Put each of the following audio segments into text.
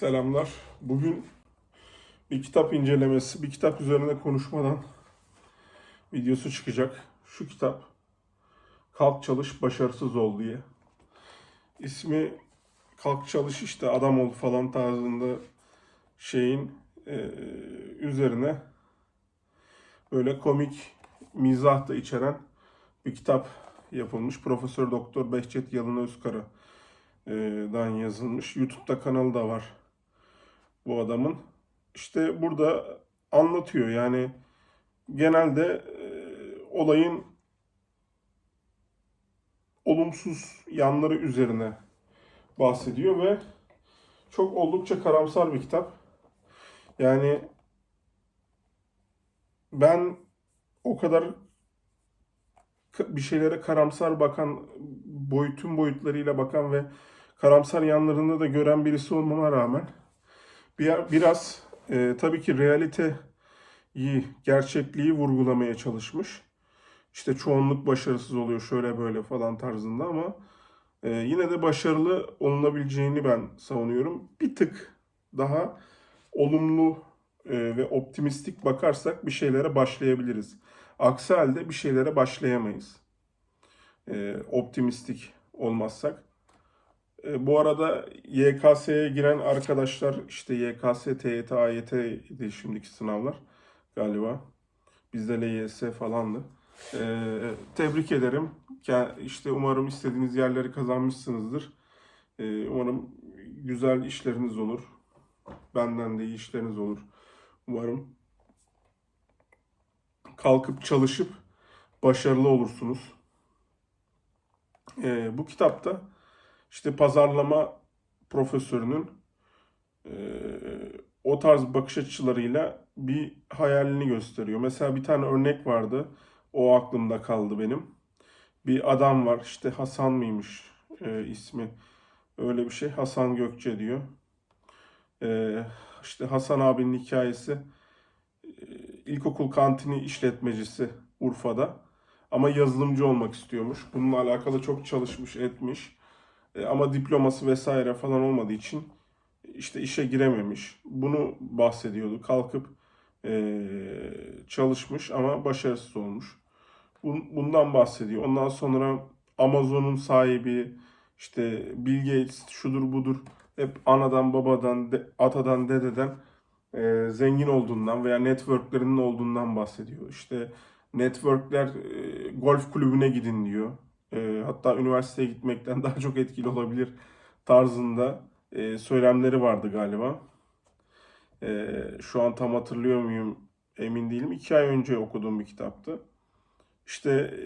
Selamlar. Bugün bir kitap incelemesi, bir kitap üzerine konuşmadan videosu çıkacak. Şu kitap Kalk Çalış Başarısız Ol diye. İsmi Kalk Çalış işte adam ol falan tarzında şeyin eee, üzerine böyle komik mizah da içeren bir kitap yapılmış. Profesör Doktor Behçet Yalın Özkara e, dan yazılmış. YouTube'da kanalı da var bu adamın. İşte burada anlatıyor yani genelde e, olayın olumsuz yanları üzerine bahsediyor ve çok oldukça karamsar bir kitap. Yani ben o kadar ka- bir şeylere karamsar bakan, boyutun boyutlarıyla bakan ve karamsar yanlarını da gören birisi olmama rağmen bir, biraz e, tabii ki realiteyi, gerçekliği vurgulamaya çalışmış. İşte çoğunluk başarısız oluyor şöyle böyle falan tarzında ama e, yine de başarılı olunabileceğini ben savunuyorum. Bir tık daha olumlu e, ve optimistik bakarsak bir şeylere başlayabiliriz. Aksi halde bir şeylere başlayamayız. E, optimistik olmazsak. E, bu arada YKS'ye giren arkadaşlar işte YKS, TYT, AYT idi şimdiki sınavlar galiba. Bizde LYS falandı. E, tebrik ederim. İşte umarım istediğiniz yerleri kazanmışsınızdır. E, umarım güzel işleriniz olur. Benden de iyi işleriniz olur. Umarım kalkıp çalışıp başarılı olursunuz. E, bu kitapta işte pazarlama profesörünün e, o tarz bakış açılarıyla bir hayalini gösteriyor. Mesela bir tane örnek vardı. O aklımda kaldı benim. Bir adam var işte Hasan mıymış e, ismi. Öyle bir şey. Hasan Gökçe diyor. E, işte Hasan abinin hikayesi e, ilkokul kantini işletmecisi Urfa'da. Ama yazılımcı olmak istiyormuş. Bununla alakalı çok çalışmış, etmiş. E, ama diploması vesaire falan olmadığı için işte işe girememiş. Bunu bahsediyordu. Kalkıp e, çalışmış ama başarısız olmuş. Bun- Bundan bahsediyor. Ondan sonra Amazon'un sahibi, işte Bill Gates, şudur budur, hep anadan, babadan, atadan, dededen e, zengin olduğundan veya networklerinin olduğundan bahsediyor. İşte networkler golf kulübüne gidin diyor. E, hatta üniversiteye gitmekten daha çok etkili olabilir tarzında e, söylemleri vardı galiba. E, şu an tam hatırlıyor muyum emin değilim. İki ay önce okuduğum bir kitaptı. İşte e,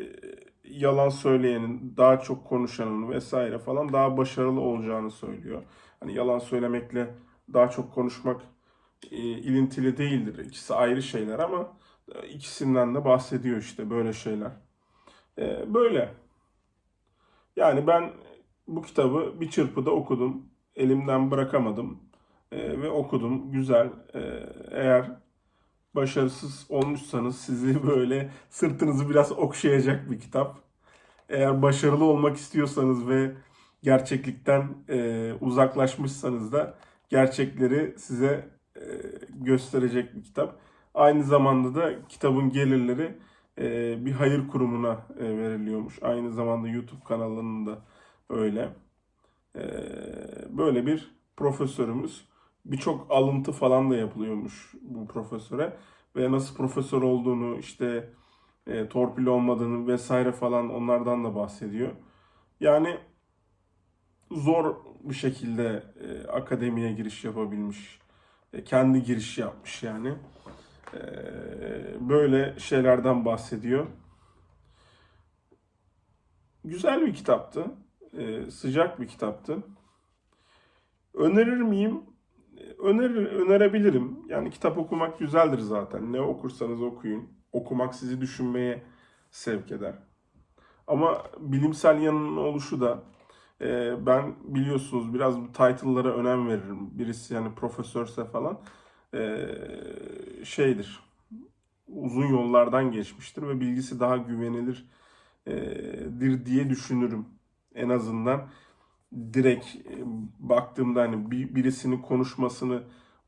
yalan söyleyenin, daha çok konuşanın vesaire falan daha başarılı olacağını söylüyor. Hani yalan söylemekle daha çok konuşmak e, ilintili değildir. İkisi ayrı şeyler ama e, ikisinden de bahsediyor işte böyle şeyler. E, böyle. Yani ben bu kitabı bir çırpıda okudum. Elimden bırakamadım E, ve okudum. Güzel. E, eğer başarısız olmuşsanız sizi böyle sırtınızı biraz okşayacak bir kitap. Eğer başarılı olmak istiyorsanız ve gerçeklikten e, uzaklaşmışsanız da gerçekleri size e, gösterecek bir kitap. Aynı zamanda da kitabın gelirleri bir hayır kurumuna e, veriliyormuş. Aynı zamanda YouTube kanalının da öyle. E, böyle bir profesörümüz. Birçok alıntı falan da yapılıyormuş bu profesöre. Ve nasıl profesör olduğunu, işte e, torpil olmadığını vesaire falan onlardan da bahsediyor. Yani zor bir şekilde e, akademiye giriş yapabilmiş. E, kendi giriş yapmış yani. E, böyle şeylerden bahsediyor. Güzel bir kitaptı. E, sıcak bir kitaptı. Önerir miyim? Önerir, önerebilirim. Yani kitap okumak güzeldir zaten. Ne okursanız okuyun. Okumak sizi düşünmeye sevk eder. Ama bilimsel yanının oluşu da e, ben biliyorsunuz biraz bu title'lara önem veririm. Birisi yani profesörse falan şeydir. Uzun yollardan geçmiştir ve bilgisi daha güvenilirdir diye düşünürüm. En azından direkt e, baktığımda hani bir, birisinin konuşmasını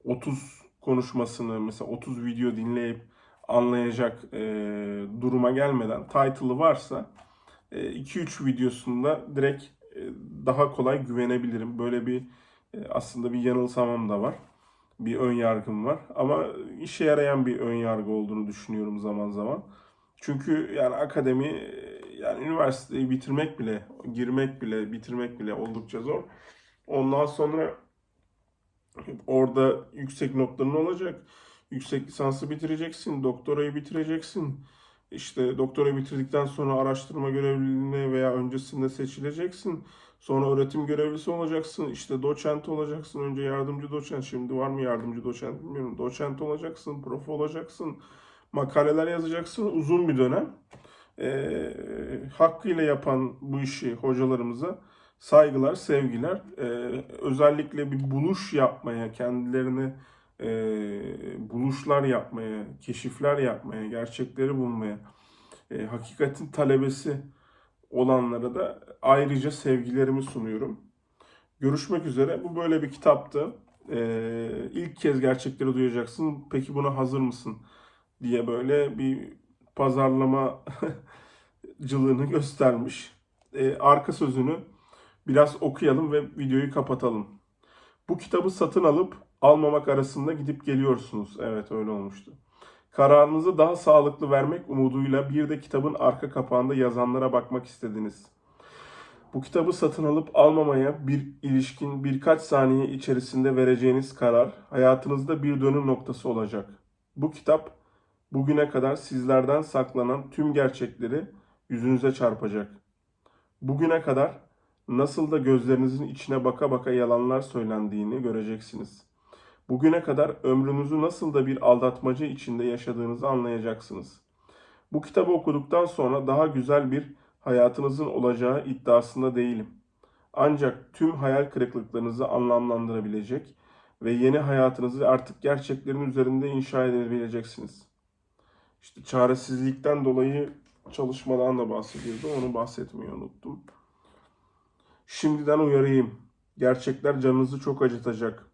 30 konuşmasını mesela 30 video dinleyip anlayacak e, duruma gelmeden title'ı varsa 2-3 videosunda direkt e, daha kolay güvenebilirim. Böyle bir e, aslında bir yanılsamam da var. Bir ön yargım var. Ama işe yarayan bir ön yargı olduğunu düşünüyorum zaman zaman. Çünkü yani akademi yani üniversiteyi bitirmek bile, girmek bile, bitirmek bile oldukça zor. Ondan sonra orada yüksek notların olacak. Yüksek lisansı bitireceksin, doktorayı bitireceksin. İşte doktora bitirdikten sonra araştırma görevliliğine veya öncesinde seçileceksin. Sonra öğretim görevlisi olacaksın. İşte doçent olacaksın. Önce yardımcı doçent. Şimdi var mı yardımcı doçent bilmiyorum. Doçent olacaksın, prof olacaksın. Makaleler yazacaksın. Uzun bir dönem. Ee, hakkıyla yapan bu işi hocalarımıza saygılar, sevgiler. Ee, özellikle bir buluş yapmaya, kendilerini e, buluşlar yapmaya, keşifler yapmaya, gerçekleri bulmaya, e, hakikatin talebesi olanlara da ayrıca sevgilerimi sunuyorum. Görüşmek üzere. Bu böyle bir kitaptı. E, ilk kez gerçekleri duyacaksın. Peki buna hazır mısın? diye böyle bir pazarlamacılığını göstermiş. E, arka sözünü biraz okuyalım ve videoyu kapatalım. Bu kitabı satın alıp almamak arasında gidip geliyorsunuz. Evet öyle olmuştu. Kararınızı daha sağlıklı vermek umuduyla bir de kitabın arka kapağında yazanlara bakmak istediniz. Bu kitabı satın alıp almamaya bir ilişkin birkaç saniye içerisinde vereceğiniz karar hayatınızda bir dönüm noktası olacak. Bu kitap bugüne kadar sizlerden saklanan tüm gerçekleri yüzünüze çarpacak. Bugüne kadar nasıl da gözlerinizin içine baka baka yalanlar söylendiğini göreceksiniz. Bugüne kadar ömrünüzü nasıl da bir aldatmaca içinde yaşadığınızı anlayacaksınız. Bu kitabı okuduktan sonra daha güzel bir hayatınızın olacağı iddiasında değilim. Ancak tüm hayal kırıklıklarınızı anlamlandırabilecek ve yeni hayatınızı artık gerçeklerin üzerinde inşa edebileceksiniz. İşte çaresizlikten dolayı çalışmadan da bahsediyordu. Onu bahsetmeyi unuttum. Şimdiden uyarayım. Gerçekler canınızı çok acıtacak.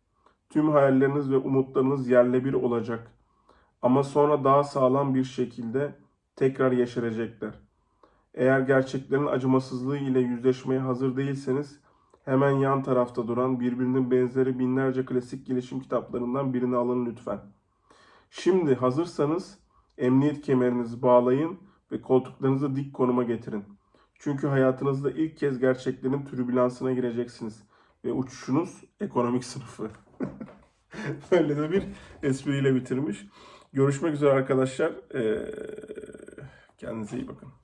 Tüm hayalleriniz ve umutlarınız yerle bir olacak. Ama sonra daha sağlam bir şekilde tekrar yeşerecekler. Eğer gerçeklerin acımasızlığı ile yüzleşmeye hazır değilseniz hemen yan tarafta duran birbirinin benzeri binlerce klasik gelişim kitaplarından birini alın lütfen. Şimdi hazırsanız emniyet kemerinizi bağlayın ve koltuklarınızı dik konuma getirin. Çünkü hayatınızda ilk kez gerçeklerin türbülansına gireceksiniz ve uçuşunuz ekonomik sınıfı. Böyle de bir espriyle bitirmiş. Görüşmek üzere arkadaşlar. Ee, kendinize iyi bakın.